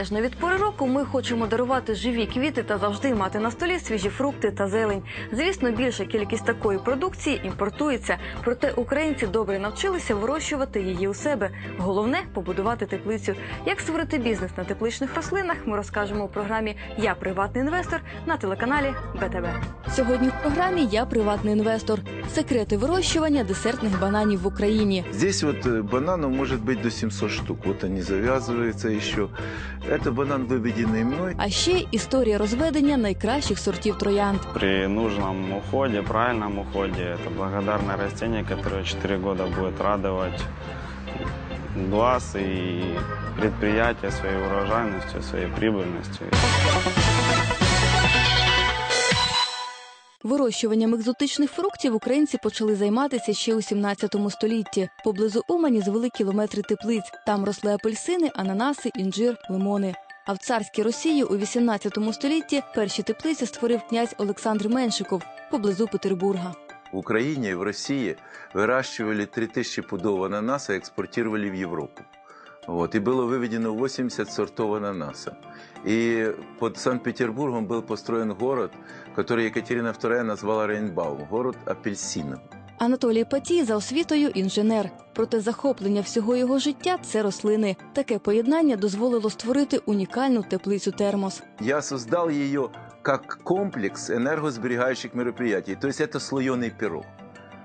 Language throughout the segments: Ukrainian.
Незалежно від пори року, ми хочемо дарувати живі квіти та завжди мати на столі свіжі фрукти та зелень. Звісно, більша кількість такої продукції імпортується, проте українці добре навчилися вирощувати її у себе. Головне побудувати теплицю. Як створити бізнес на тепличних рослинах, ми розкажемо у програмі Я приватний інвестор на телеканалі БТВ. Сьогодні в програмі Я приватний інвестор Секрети вирощування десертних бананів в Україні. Здесь вот э, бананов может быть до 700 штук. Вот они завязываются еще. Это банан, выведенный мной. А ще історія розведення найкращих сортів троянд. При нужном уходе, правильном уходе, это благодарное растение, которое 4 года будет радовать глаз и предприятие своей урожайностью, своей прибыльностью. Вирощуванням екзотичних фруктів українці почали займатися ще у 17 столітті. Поблизу Умані звели кілометри теплиць. Там росли апельсини, ананаси, інжир, лимони. А в царській Росії у 18 столітті перші теплиці створив князь Олександр Меншиков поблизу Петербурга. В Украине и в России выращивали 3000 пудов ананаса и экспортировали в Европу. Вот, и было выведено 80 сортов ананаса. И под Санкт-Петербургом был построен город, который Екатерина II назвала Рейнбаум, город апельсинов. Анатолій Патій за освітою інженер. Проте захоплення всього його життя це рослини. Таке поєднання дозволило створити унікальну теплицю термос. Я создал ее как комплекс энергосберегающих мероприятий, то есть это слоеный пирог.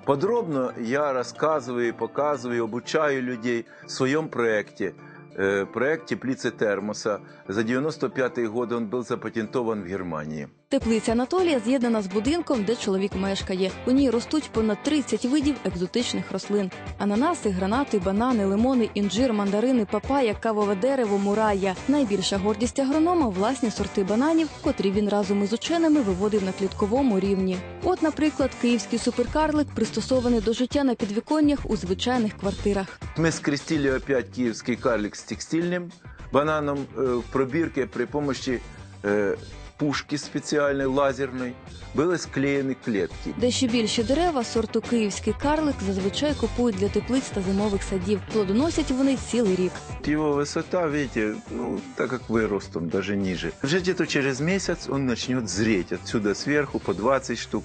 Подробно я рассказываю, показываю, обучаю людей в своем проекте. Э, Проект теплицы термоса. За 95 год он был запатентован в Германии. Теплиця Анатолія з'єднана з будинком, де чоловік мешкає. У ній ростуть понад 30 видів екзотичних рослин: ананаси, гранати, банани, лимони, інжир, мандарини, папая, кавове дерево, мурая. Найбільша гордість агронома власні сорти бананів, котрі він разом із ученими виводив на клітковому рівні. От, наприклад, київський суперкарлик пристосований до життя на підвіконнях у звичайних квартирах. Мы скрестили опять киевский карлик с текстильным бананом э, в пробирке при помощи э, пушки специальной, лазерной. Были склеены клетки. Дещо більші дерева сорту київський карлик зазвичай купують для теплиць та зимових садів. Плодоносять вони цілий рік. Его высота, видите, ну, так как вы ростом, даже ниже. Уже где-то через месяц он начнет зреть отсюда сверху по 20 штук.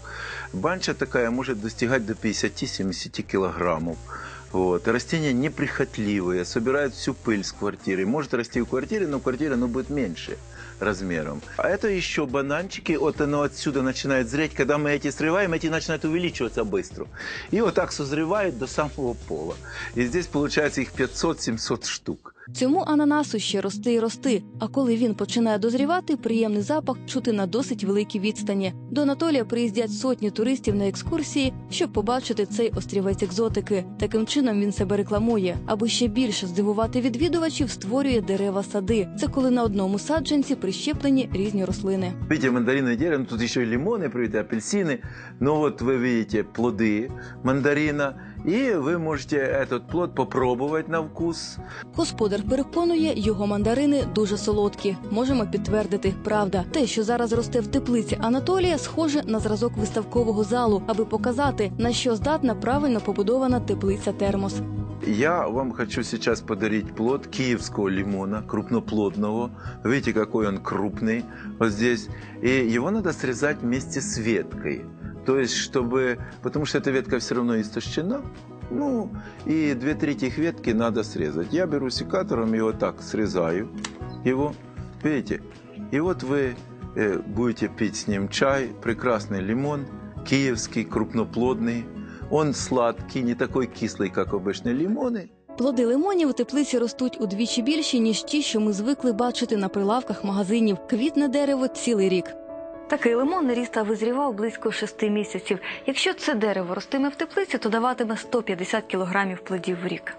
Банча такая может достигать до 50-70 килограммов. Вот. Растения неприхотливые, собирают всю пыль с квартиры. Может расти в квартире, но в квартире оно будет меньше размером. А это еще бананчики, вот оно отсюда начинает зреть. Когда мы эти срываем, эти начинают увеличиваться быстро. И вот так созревает до самого пола. И здесь получается их 500-700 штук. Цьому ананасу ще рости і рости. А коли він починає дозрівати, приємний запах чути на досить великій відстані. До Анатолія приїздять сотні туристів на екскурсії, щоб побачити цей острівець екзотики. Таким чином він себе рекламує. Аби ще більше здивувати відвідувачів, створює дерева сади. Це коли на одному саджанці прищеплені різні рослини. Видите, мандаринное дерево, ну, тут еще и лимоны, привиты, апельсины. Но вот вы видите плоды мандарина, и вы можете этот плод попробовать на вкус. Господар переконує, його мандарини дуже солодкі. Можемо підтвердити, правда, те, що зараз росте в теплиці Анатолія, схоже на зразок виставкового залу, аби показати, на що здатна правильно побудована теплиця термос. Я вам хочу сейчас подарить плод киевского лимона, крупноплодного. Видите, какой он крупный вот здесь. И его надо срезать вместе с веткой. То есть, чтобы... Потому что эта ветка все равно истощена. Ну, и две трети их ветки надо срезать. Я беру секатором и вот так срезаю его. Видите? И вот вы э, будете пить с ним чай. Прекрасный лимон, киевский, крупноплодный. Он сладкий, не такой кислый, как обычные лимоны. Плоди лимонів у теплиці ростуть удвічі більші, ніж ті, що ми звикли бачити на прилавках магазинів. Квітне дерево цілий рік. Такий лимон ріс та визрівав близько шести місяців. Якщо це дерево ростиме в теплиці, то даватиме 150 кілограмів плодів в рік.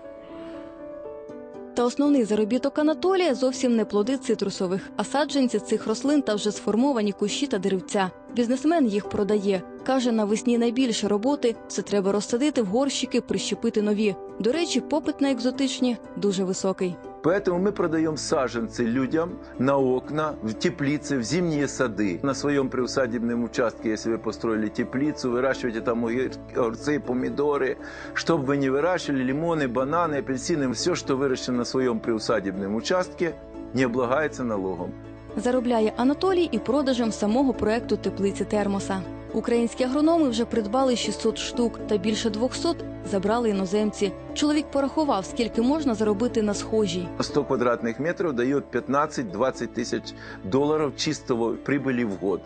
Та основний заробіток Анатолія зовсім не плоди цитрусових, а саджанці цих рослин та вже сформовані кущі та деревця. Бізнесмен їх продає. Каже, навесні найбільше роботи це треба розсадити в горщики, прищепити нові. До речі, попит на екзотичні дуже високий. Поэтому мы продаем саженцы людям на окна, в теплицы, в зимние сады. На своем приусадебном участке, если вы построили теплицу, выращиваете там огур- огурцы, помидоры, чтобы вы не выращивали лимоны, бананы, апельсины, все, что выращено на своем приусадебном участке, не облагается налогом. Заробляє Анатолій і продажем самого проекту теплиці термоса. Українські агрономи вже придбали 600 штук, та більше 200 забрали іноземці. Чоловік порахував, скільки можна заробити на схожій. 100 квадратных метров дает 15-20 тысяч долларов чистого прибыли в год.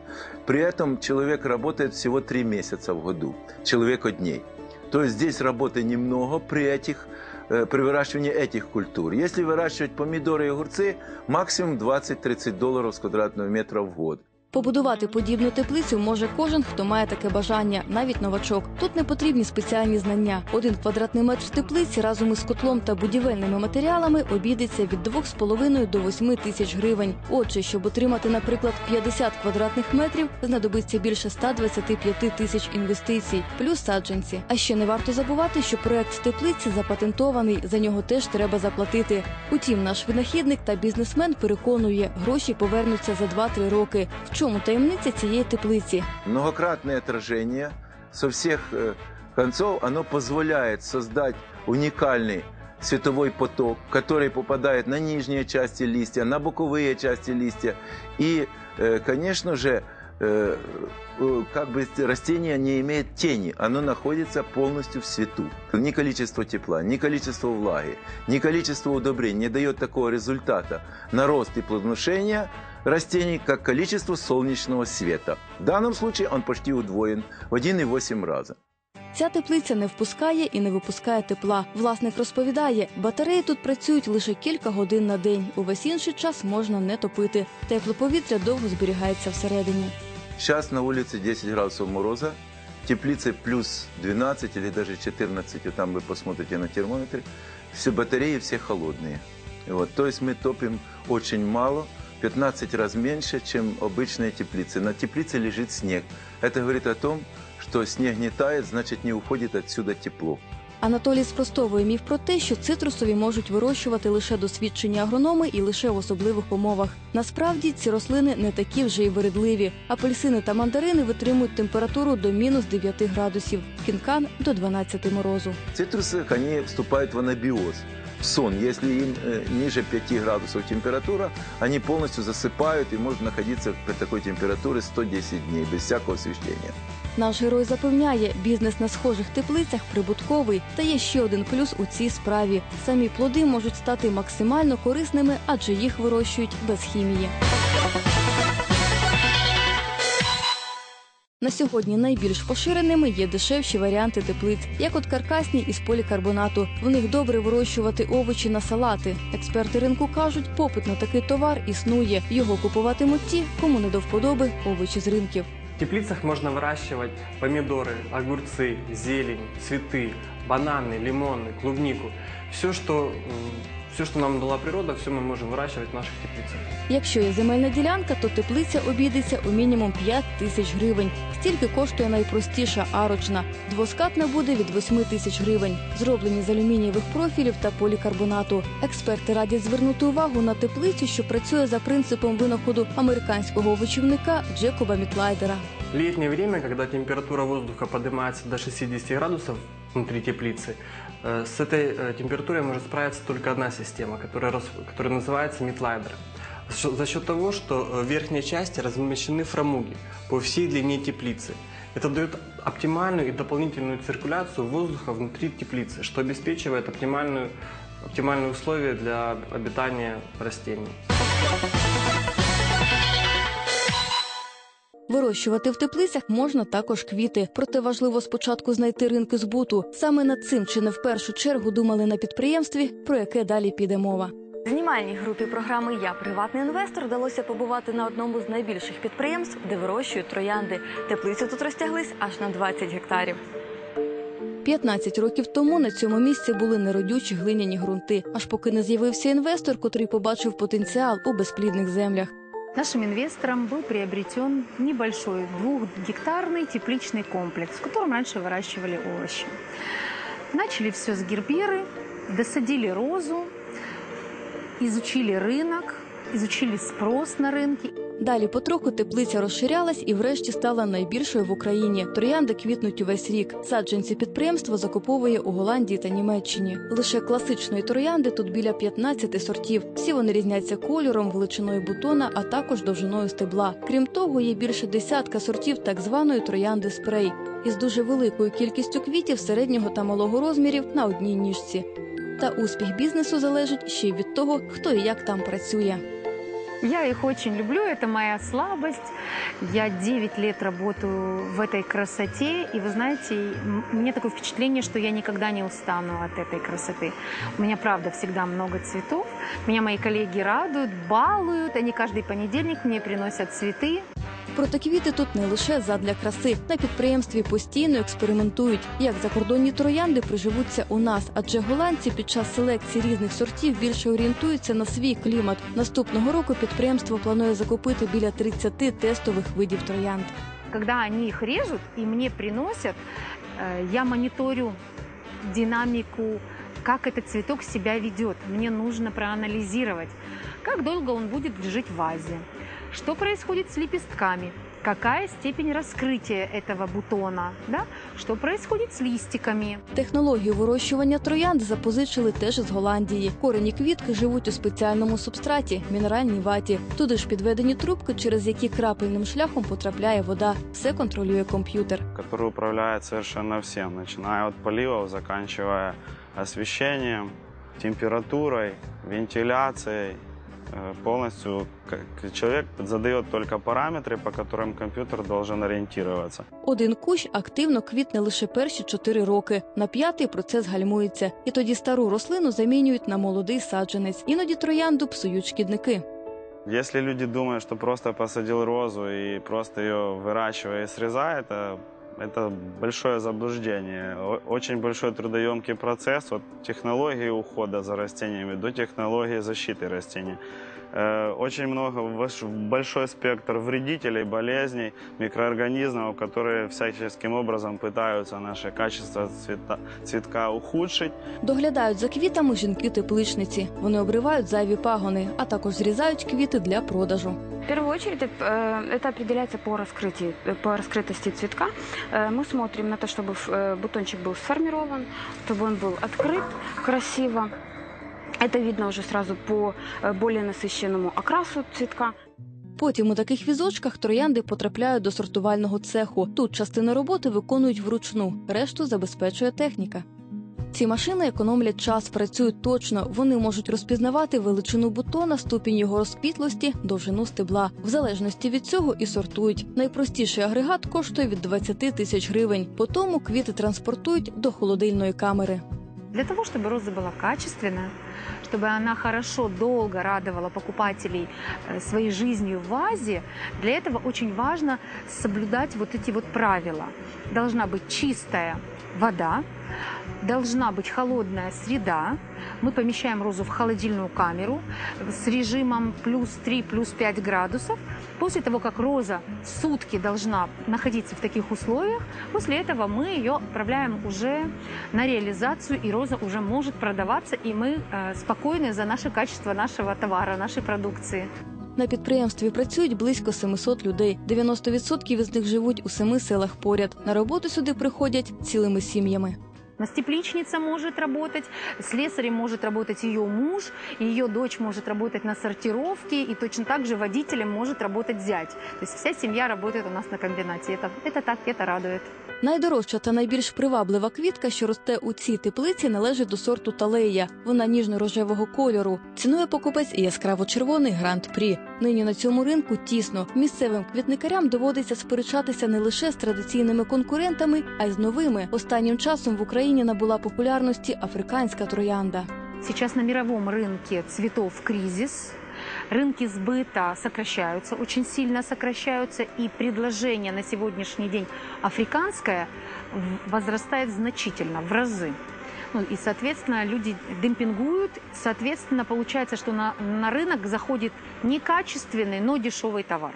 При этом человек работает всего 3 месяца в году, человек дней. То есть здесь работы немного при, этих, э, при выращивании этих культур. Если выращивать помидоры и огурцы, максимум 20-30 долларов с квадратного метра в год. Побудувати подібну теплицю може кожен, хто має таке бажання, навіть новачок. Тут не потрібні спеціальні знання. Один квадратний метр теплиці разом із котлом та будівельними матеріалами обійдеться від 2,5 до 8 тисяч гривень. Отже, щоб отримати, наприклад, 50 квадратних метрів, знадобиться більше 125 тисяч інвестицій, плюс саджанці. А ще не варто забувати, що проект теплиці запатентований. За нього теж треба заплатити. Утім, наш винахідник та бізнесмен переконує, гроші повернуться за 2-3 роки. В чому таємниця цієї теплиці? Многократное отражение со всех э, концов, оно позволяет создать уникальный световой поток, который попадает на нижние части листья, на боковые части листья. И, э, конечно же, э, э, как бы растение не имеет тени, оно находится полностью в свету. Ни количество тепла, ни количество влаги, ни количество удобрений не дает такого результата на рост и плодоношение растений, как количество солнечного света. В данном случае он почти удвоен в 1,8 раза. Ця теплиця не впускає і не випускає тепла. Власник розповідає, батареї тут працюють лише кілька годин на день. Увесь інший час можна не топити. Тепле повітря довго зберігається всередині. Сейчас на улице 10 градусов мороза, в теплице плюс 12 или даже 14, и там вы посмотрите на термометре, все батареи все холодные. И Вот, то есть мы топим очень мало, 15 раз меньше, чем обычные теплицы. На теплице лежит снег. Это говорит о том, что снег не тает, значит не уходит отсюда тепло. Анатолій спростовує міф про те, що цитрусові можуть вирощувати лише досвідчені агрономи і лише в особливих умовах. Насправді ці рослини не такі вже й вередливі. Апельсини та мандарини витримують температуру до мінус 9 градусів, кінкан до 12 морозу. Цитрусы, они вступают в анабиоз, в сон. Если им э, ниже 5 градусов температура, они полностью засыпают и может находиться при такой температуре 110 дней без всякого освещения. Наш герой запевняє, бізнес на схожих теплицях прибутковий. Та є ще один плюс у цій справі. Самі плоди можуть стати максимально корисними, адже їх вирощують без хімії. На сьогодні найбільш поширеними є дешевші варіанти теплиць, як от каркасні із полікарбонату. В них добре вирощувати овочі на салати. Експерти ринку кажуть, попит на такий товар існує. Його купуватимуть ті, кому не до вподоби овочі з ринків. В теплицах можно выращивать помидоры, огурцы, зелень, цветы, бананы, лимоны, клубнику. Все, что, все, что нам дала природа, все мы можем выращивать в наших теплицах. Якщо є земельна ділянка, то теплиця обійдеться у мінімум 5 тисяч гривень. Стільки коштує найпростіша арочна. Двоскатна буде від 8 тисяч гривень. Зроблені з алюмінієвих профілів та полікарбонату. Експерти радять звернути увагу на теплицю, що працює за принципом винаходу американського овочівника Джекоба Мітлайдера. Летнее время, когда температура воздуха поднимается до 60 градусов внутри теплицы, э, с этой э, температурой может справиться только одна система, которая, рас- которая называется митлайдер. За счет- За счет того, что э, в верхней части размещены фрамуги по всей длине теплицы. Это дает оптимальную и дополнительную циркуляцию воздуха внутри теплицы, что обеспечивает оптимальную, оптимальные условия для обитания растений. Вирощувати в теплицях можна також квіти, проте важливо спочатку знайти ринки збуту. Саме над цим чи не в першу чергу думали на підприємстві, про яке далі піде мова. Знімальній групі програми Я приватний інвестор вдалося побувати на одному з найбільших підприємств, де вирощують троянди. Теплиці тут розтяглись аж на 20 гектарів. 15 років тому на цьому місці були неродючі глиняні ґрунти, аж поки не з'явився інвестор, котрий побачив потенціал у безплідних землях. Нашим инвестором был приобретен небольшой двухгектарный тепличный комплекс, в котором раньше выращивали овощи. Начали все с герберы, досадили розу, изучили рынок, изучили спрос на рынке. Далі потроху теплиця розширялась і врешті стала найбільшою в Україні. Троянди квітнуть увесь рік. Саджанці підприємство закуповує у Голландії та Німеччині. Лише класичної троянди тут біля 15 сортів. Всі вони різняться кольором, величиною бутона, а також довжиною стебла. Крім того, є більше десятка сортів так званої троянди спрей із дуже великою кількістю квітів середнього та малого розмірів на одній ніжці. Та успіх бізнесу залежить ще й від того, хто і як там працює. Я их очень люблю, это моя слабость. Я 9 лет работаю в этой красоте, и вы знаете, мне такое впечатление, что я никогда не устану от этой красоты. У меня, правда, всегда много цветов. Меня мои коллеги радуют, балуют. Они каждый понедельник мне приносят цветы. Проте квіти тут не лише задля краси. На підприємстві постійно експериментують, як закордонні троянди приживуться у нас, адже голландці під час селекції різних сортів більше орієнтуються на свій клімат. Наступного року підприємство планує закупити біля 30 тестових видів троянд. Когда они их режут и мне приносят, э, я мониторю динамику, как этот цветок себя ведет. Мне нужно проанализировать, как долго он будет жить в вазе, что происходит с лепестками, какая степень раскрытия этого бутона, да? что происходит с листиками. Технологію вирощування троянд запозичили теж з Голландії. Корені квітки живуть у спеціальному субстраті мінеральній ваті. Туди ж підведені трубки, через які крапельним шляхом потрапляє вода. Все контролює комп'ютер. который управляет совершенно всем, начиная от поливов, заканчивая освещением, температурой, вентиляцией. Э, Полностью к- человек задает только параметры, по которым компьютер должен ориентироваться. Один кущ активно квітне лише перші чотири роки. На п'ятий процес гальмується, і тоді стару рослину замінюють на молодий саджанець. Іноді троянду псують шкідники. Если люди думают, что просто посадил розу и просто ее выращивая и срезая, это, это большое заблуждение. О- Очень большой трудоемкий процесс от технологии ухода за растениями до технологии защиты растений. Э, Очень много, ваш- большой спектр вредителей, болезней, микроорганизмов, которые всяческим образом пытаются наше качество цвета, цветка ухудшить. Доглядають за квітами жінки-тепличниці. Вони обривають зайві пагони, а також зрізають квіти для продажу. В первую очередь э, это определяется по раскрытию, э, по раскрытости цветка. Э, Мы смотрим на то, чтобы э, бутончик был сформирован, чтобы он был открыт красиво. Это видно уже сразу по э, более насыщенному окрасу цветка. Потім у таких візочках троянди потрапляють до сортувального цеху. Тут частину роботи виконують вручну, решту забезпечує техніка. Ці машини економлять час, працюють точно. Вони можуть розпізнавати величину бутона, ступінь його розквітлості, довжину стебла. В залежності від цього і сортують. Найпростіший агрегат коштує від 20 тисяч гривень. По тому квіти транспортують до холодильної камери. Для того, чтобы роза была качественная, чтобы она хорошо, долго радовала покупателей э, своей жизнью в вазе, для этого очень важно соблюдать вот эти вот правила. Должна быть чистая вода, должна быть холодная среда. Мы помещаем розу в холодильную камеру с режимом плюс 3, плюс 5 градусов. После того, как роза сутки должна находиться в таких условиях, после этого мы ее отправляем уже на реализацию, и роза уже может продаваться, и мы э, спокойны за наше качество нашего товара, нашей продукции. На підприємстві працюють близько 700 людей. 90% із них живуть у семи селах поряд. На роботу сюди приходять цілими сім'ями. У нас тепличница может работать, слесарем может работать ее муж, и ее дочь может работать на сортировке, и точно так же водителем может работать зять. То есть вся семья работает у нас на комбинате. Это, это так, это радует. Найдорожча та найбільш приваблива квітка, що росте у цій теплиці, належить до сорту талея. Вона ніжно-рожевого кольору. Цінує покупець яскраво-червоний гранд прі. Нині на цьому ринку тісно. Місцевим квітникарям доводиться сперечатися не лише з традиційними конкурентами, а й з новими. Останнім часом в Україні набула популярності африканська троянда. Сейчас на мировом рынке цветов кризис. Рынки сбыта сокращаются, очень сильно сокращаются, и предложение на сегодняшний день африканское возрастает значительно, в разы. Ну, и, соответственно, люди демпингуют. Соответственно, получается, что на, на рынок заходит некачественный, но дешевый товар.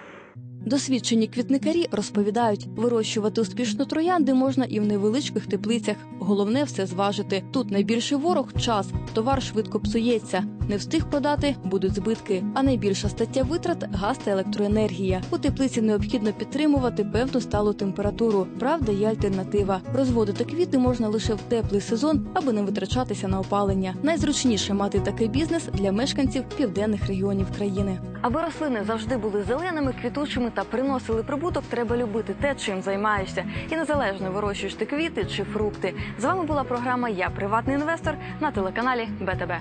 Досвідчені квітникарі розповідають, вирощувати успішно троянди можна і в невеличких теплицях. Головне все зважити. Тут найбільший ворог час. Товар швидко псується. Не встиг продати, будуть збитки. А найбільша стаття витрат газ та електроенергія. У теплиці необхідно підтримувати певну сталу температуру. Правда, є альтернатива. Розводити квіти можна лише в теплий сезон, аби не витрачатися на опалення. Найзручніше мати такий бізнес для мешканців південних регіонів країни. Аби рослини завжди були зеленими, квітучими та приносили прибуток, треба любити те, чим займаєшся, і незалежно вирощуєш ти квіти чи фрукти. З вами була програма Я приватний інвестор на телеканалі БТБ.